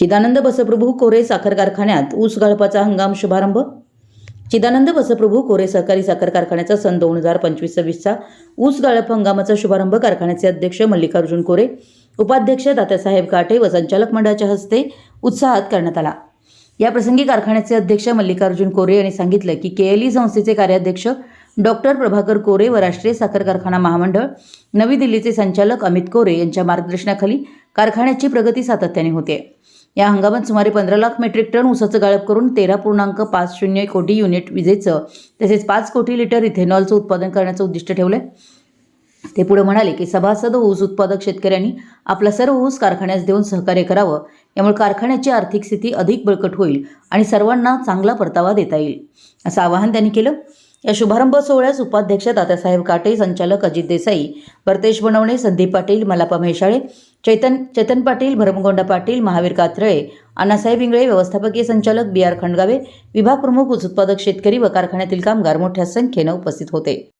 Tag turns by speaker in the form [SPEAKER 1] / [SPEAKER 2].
[SPEAKER 1] चिदानंद बसप्रभू कोरे साखर कारखान्यात ऊस गाळपाचा हंगाम शुभारंभ? चिदानंद बसप्रभू कोरे सहकारी साखर कारखान्याचा सन दोन हजार पंचवीस सव्वीसचा ऊस गाळप हंगामाचा शुभारंभ कारखान्याचे अध्यक्ष मल्लिकार्जुन कोरे उपाध्यक्ष दादासाहेब काटे व संचालक मंडळाच्या हस्ते उत्साहात करण्यात आला. याप्रसंगी कारखान्याचे अध्यक्ष मल्लिकार्जुन कोरे यांनी सांगितलं की केएलई संस्थेचे कार्याध्यक्ष डॉक्टर प्रभाकर कोरे व राष्ट्रीय साखर कारखाना महामंडळ नवी दिल्लीचे संचालक अमित कोरे यांच्या मार्गदर्शनाखाली कारखान्याची प्रगती सातत्याने होते. या हंगामात सुमारे पंधरा लाख मेट्रिक टन ऊसाचं गाळप करून तेरा पूर्णांक पाच शून्य कोटी युनिट विजेचं तसेच पाच कोटी लिटर इथेनॉलचं उत्पादन करण्याचं उद्दिष्ट ठेवलं आहे ते पुढे म्हणाले की सभासद ऊस उत्पादक शेतकऱ्यांनी आपला सर्व ऊस कारखान्यास देऊन सहकार्य करावं यामुळे कारखान्याची आर्थिक स्थिती अधिक बळकट होईल आणि सर्वांना चांगला परतावा देता येईल असं आवाहन त्यांनी केलं. या शुभारंभ सोहळ्यास उपाध्यक्ष तात्यासाहेब काटे संचालक अजित देसाई परतेश बनवणे संदीप पाटील मलापा म्हैसाळे चैतन चेतन पाटील भरमगोंडा पाटील महावीर कात्रळे अण्णासाहेब इंगळे व्यवस्थापकीय संचालक बी आर खंडगावे विभाग प्रमुख ऊस उत्पादक शेतकरी व कारखान्यातील कामगार मोठ्या संख्येनं उपस्थित होते.